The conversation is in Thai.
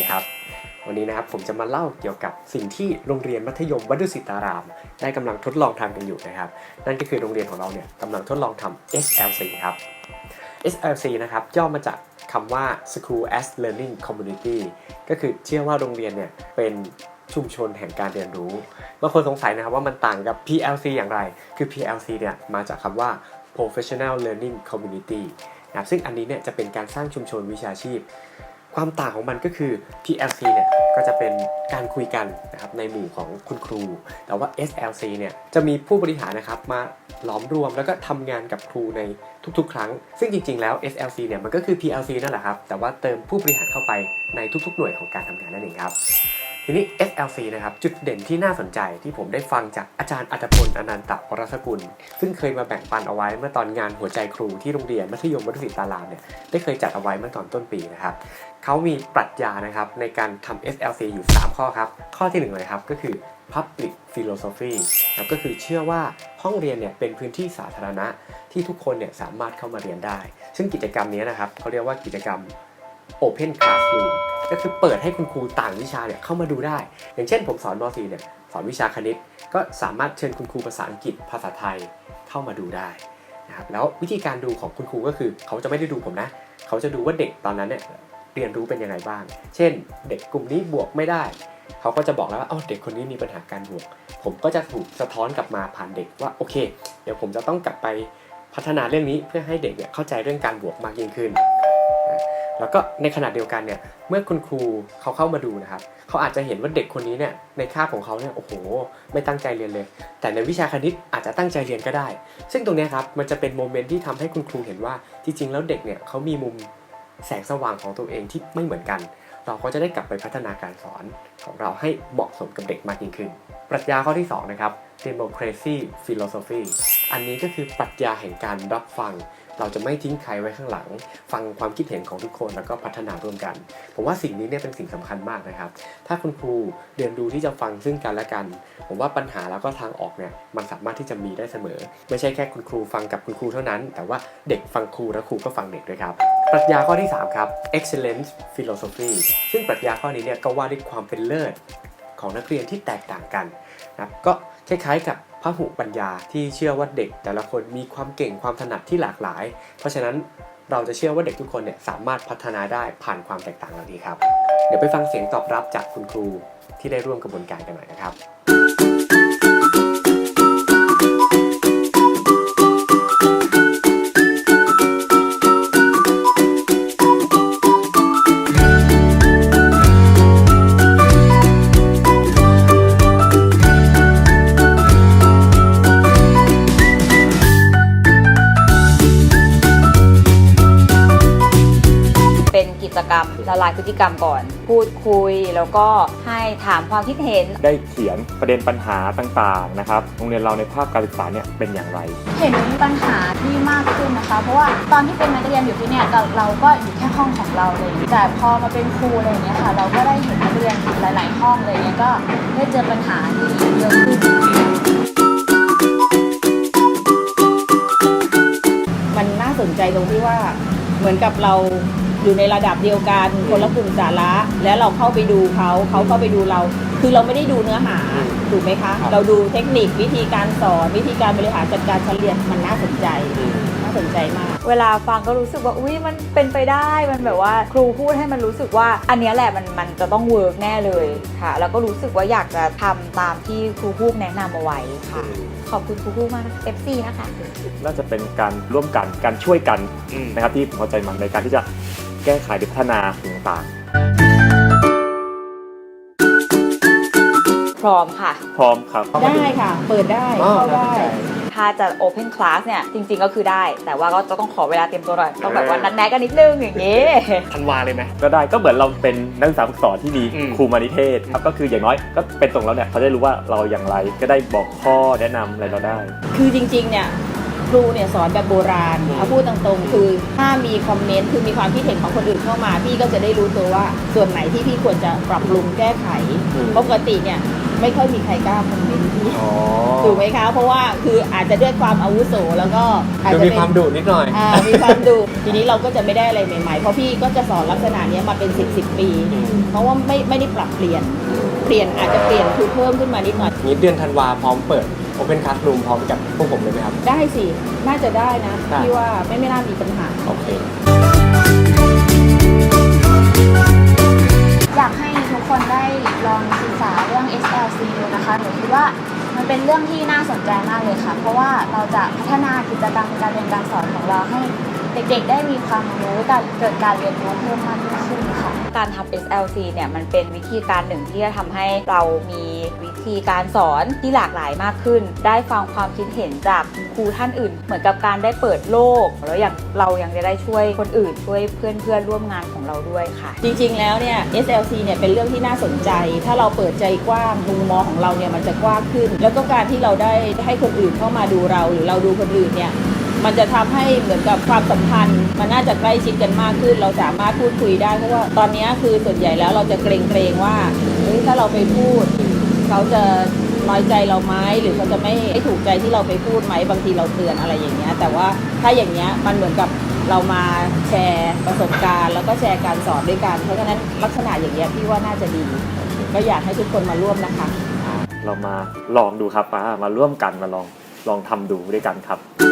ดีครับ วันนี้นะครับผมจะมาเล่าเกี่ยวกับสิ่งที่โรงเรียนมัธยมวัดดุสิตาราม ได้กำลังทดลองทำกันอยู่นะครับ นั่นก็คือโรงเรียนของเราเนี่ยกำลังทดลองทำ SLC ครับ SLC นะครับย่อมาจากคำว่า School as Learning Community ก็คือเชื่อว่าโรงเรียนเนี่ยเป็นชุมชนแห่งการเรียนรู้ บางคนสงสัยนะครับว่ามันต่างกับ PLC อย่างไร คือ PLC เนี่ยมาจากคำว่า Professional Learning Community นะครับซึ่งอันนี้เนี่ยจะเป็นการสร้างชุมชนวิชาชีพ ความต่างของมันก็คือ PLC เนี่ยก็จะเป็นการคุยกันนะครับในหมู่ของคุณครู แต่ว่า SLC เนี่ยจะมีผู้บริหารนะครับมาหลอมรวมแล้วก็ทำงานกับครูในทุกๆ ครั้ง ซึ่งจริงๆ แล้ว SLC เนี่ยมันก็คือ PLC นั่นแหละครับ แต่ว่าเติมผู้บริหารเข้าไปในทุกๆ หน่วยของการทำงานนั่นเองครับ ทีนี้ SLC นะครับจุดเด่นที่น่าสนใจที่ผมได้ฟังจากอาจารย์อัตพลอนันตวรสกุล ซึ่งเคยมาแบ่งปันเอาไว้เมื่อตอนงานหัวใจครูที่โรงเรียนมัธยมวัดดุสิตตารามเนี่ยได้เคยจัดเอาไว้เมื่อตอนต้นปีนะครับเขามีปรัชญานะครับในการทำ SLC อยู่ 3 ข้อครับ ข้อที่1เลยครับก็คือ Public Philosophy ครับก็คือเชื่อว่าห้องเรียนเนี่ยเป็นพื้นที่สาธารณะที่ทุกคนเนี่ยสามารถเข้ามาเรียนได้ ซึ่งกิจกรรมนี้นะครับเขาเรียกว่ากิจกรรม Open Classroom ก็คือเปิดให้คุณครูต่างวิชาเนี่ยเข้ามาดูได้ อย่างเช่นผมสอนม .4 เนี่ยสอนวิชาคณิต ก็สามารถเชิญคุณครูภาษาอังกฤษภาษาไทยเข้ามาดูได้นะครับแล้ววิธีการดูของคุณครูก็คือเขาจะไม่ได้ดูผมนะ เขาจะดูว่าเด็กตอนนั้นเนี่ยเรียนรู้เป็นยังไงบ้าง เช่น เด็กกลุ่มนี้บวกไม่ได้ เขาก็จะบอกแล้วว่าอ๋อเด็กคนนี้มีปัญหาการบวก ผมก็จะถูกสะท้อนกลับมาผ่านเด็กว่าโอเค เดี๋ยวผมจะต้องกลับไปพัฒนาเรื่องนี้เพื่อให้เด็กเนี่ยเข้าใจเรื่องการบวกมากยิ่งขึ้น แล้วก็ในขณะเดียวกันเนี่ยเมื่อคุณครูเขาเข้ามาดูนะครับเขาอาจจะเห็นว่าเด็กคนนี้เนี่ยในคาบของเขาเนี่ยโอ้โห ไม่ตั้งใจเรียนเลย แต่ในวิชาคณิตอาจจะตั้งใจเรียนก็ได้ ซึ่งตรงนี้ครับมันจะเป็นโมเมนต์ที่ทำให้คุณครูเห็นว่าจริงๆแล้วเด็กเนี่ยเขามีมุมแสงสว่างของตัวเองที่ไม่เหมือนกัน เราก็จะได้กลับไปพัฒนาการสอนของเราให้เหมาะสมกับเด็กมากยิ่งขึ้น ปรัชญาข้อที่สองนะครับ democracy philosophy อันนี้ก็คือปรัชญาแห่งการรับฟัง เราจะไม่ทิ้งใครไว้ข้างหลัง ฟังความคิดเห็นของทุกคนแล้วก็พัฒนาร่วมกัน ผมว่าสิ่งนี้เนี่ยเป็นสิ่งสำคัญมากนะครับ ถ้าคุณครูเรียนรู้ที่จะฟังซึ่งกันและกัน ผมว่าปัญหาแล้วก็ทางออกเนี่ยมันสามารถที่จะมีได้เสมอ ไม่ใช่แค่คุณครูฟังกับคุณครูเท่านั้น แต่ว่าเด็กฟังครูและครูก็ฟังเด็กด้วยครับปรัชญาข้อที่ 3 ครับ excellence philosophy ซึ่งปรัชญาข้อนี้เนี่ยก็ว่าด้วยความเป็นเลิศของนักเรียนที่แตกต่างกันนะครับก็คล้ายๆกับ พหุปัญญาที่เชื่อว่าเด็ก แต่ละคนมีความเก่งความถนัดที่หลากหลาย เพราะฉะนั้นเราจะเชื่อว่าเด็กทุกคนเนี่ยสามารถพัฒนาได้ผ่านความแตกต่างเหล่านี้ครับ เดี๋ยวไปฟังเสียงตอบรับจากคุณครูที่ได้ร่วมกระบวนการกันหน่อยนะครับ รรม ละลายพฤติกรรมก่อน พูดคุยแล้วก็ให้ถามความคิดเห็น ได้เขียนประเด็นปัญหาต่างๆนะครับโรงเรียนเราในภาคการศึกษาเนี่ยเป็นอย่างไร เห็นปัญหาที่มากขึ้นนะคะ เพราะว่าตอนที่เป็นนักเรียนอยู่ที่เนี่ยเราเราก็อยู่แค่ห้องของเราเลย แต่พอมาเป็นครูอะไรอย่างเงี้ยค่ะเราก็ได้เห็นนักเรียนหลาย ๆ ห้องเลยเนี่ยก็ได้เจอปัญหาที่เยอะขึ้นมันน่าสนใจตรงที่ว่า เหมือนกับเราอยู่ในระดับเดียวกันคนละกลุ่มสาระ แล้วเราเข้าไปดูเขาเขาเข้าไปดูเรา คือเราไม่ได้ดูเนื้อหาถูกไหมคะเราดูเทคนิควิธีการสอนวิธีการบริหารจัดการชั้นเรียนมันน่าสนใจน่าสนใจมาก เวลาฟังก็รู้สึกว่า อุ้ยมันเป็นไปได้ มันแบบว่าครูพูดให้มันรู้สึกว่า อันเนี้ยแหละมันมันจะต้องเวิร์กแน่เลยค่ะ แล้วก็รู้สึกว่าอยากจะทำตามที่ครูพูดแนะนำเอาไว้ค่ะ ขอบคุณครูพูดมากนะคะ FC นะคะ น่าจะเป็นการร่วมกันการช่วยกันนะครับที่ผมเข้าใจมันในการที่จะแก้ไขหรือพัฒนาสิ่งต่าง พร้อมค่ะๆพร้อมครับ ได้ค่ะ เปิดได้อ๋อเข้าได้ถ้าจะ Open Class เนี่ย จริง ๆ ก็คือได้ แต่ว่าก็จะต้องขอเวลาเตรียมตัวหน่อย ต้องแบบว่านัดแนะกันนิดนึงอย่างนี้ทันวาเลยไหม ก็ได้ก็เหมือนเราเป็นนักศึกษาฝึกสอนที่มีอืม ครูมานิเทศครับก็คืออย่างน้อยก็เป็นตรงแล้วเนี่ยเขาจะได้รู้ว่าเราอย่างไรก็ได้บอกข้อแนะนำอะไรเราได้ คือจริงๆ เนี่ยครูเนี่ยสอนแบบโบราณอืมเอาพูดตรงๆ คือถ้ามีคอมเมนต์คือมีความคิดเห็นของคนอื่นเข้ามา พี่ก็จะได้รู้ตัวว่าส่วนไหนที่พี่ควรจะปรับปรุงแก้ไข ปกติเนี่ย ไม่ค่อยมีใครกล้าคอมเมนต์พี่อ๋อถูกไหมคะเพราะว่าคืออาจจะด้วยความอาวุโสแล้วก็อาจดูจะมีเป็น ความดุนิดหน่อย อ่ามีความดุ ทีนี้เราก็จะไม่ได้อะไรใหม่ๆ เพราะพี่ก็จะสอนลักษณะเนี้ยมาเป็น 10บสปี อืม เพราะว่าไม่ไม่ได้ปรับเปลี่ยน เปลี่ยนอาจจะเปลี่ยนคือเพิ่มขึ้นมานิดหน่อยนี้เดือนธันวาพร้อมเปิด Open Classroom พร้อมกับพวกผมเลยไหมครับ ได้สิ น่าจะได้นะ ได้ พี่ว่าไม่ไม่น่ามีปัญหา โอเค เป็นเรื่องที่น่าสนใจมากเลยค่ะ เพราะว่าเราจะพัฒนากิจกรรมการเรียนการสอนของเราให้ เด็กๆ ได้มีความรู้การเกิดการเรียนรู้เพิ่มมากยิ่งขึ้นค่ะการทำ SLC เนี่ยมันเป็นวิธีการหนึ่งที่จะทำให้เรามีวิธีการสอนที่หลากหลายมากขึ้น ได้ฟังความคิดเห็นจากครูท่านอื่น เหมือนกับการได้เปิดโลก แล้วอย่างเรายังจะได้ช่วยคนอื่น ช่วยเพื่อนเพื่อนๆร่วมงานของเราด้วยค่ะ จริงๆ แล้วเนี่ย SLC เนี่ยเป็นเรื่องที่น่าสนใจ ถ้าเราเปิดใจกว้างมุมมองของเราเนี่ยมันจะกว้างขึ้น แล้วก็การที่เราได้ให้คนอื่นเข้ามาดูเราหรือเราดูคนอื่นเนี่ย มันจะทำให้เหมือนกับความสัมพันธ์ มันน่าจะใกล้ชิดกันมากขึ้น เราสามารถพูดคุยได้เพราะว่าตอนนี้คือส่วนใหญ่แล้วเราจะเกรงๆว่าเฮ้ยถ้าเราไปพูด เขาจะน้อยใจเราไหมหรือเขาจะไม่ไม่ถูกใจที่เราไปพูดไหมบางทีเราเตือนอะไรอย่างเงี้ย แต่ว่าถ้าอย่างเงี้ยมันเหมือนกับเรามาแชร์ประสบการณ์ แล้วก็แชร์การสอนด้วยกัน เพราะฉะนั้นลักษณะอย่างเงี้ยพี่ว่าน่าจะดี ก็อยากให้ทุกคนมาร่วมนะคะ เรามาลองดูครับมามาร่วมกันมาลองลองทำดูด้วยกันครับ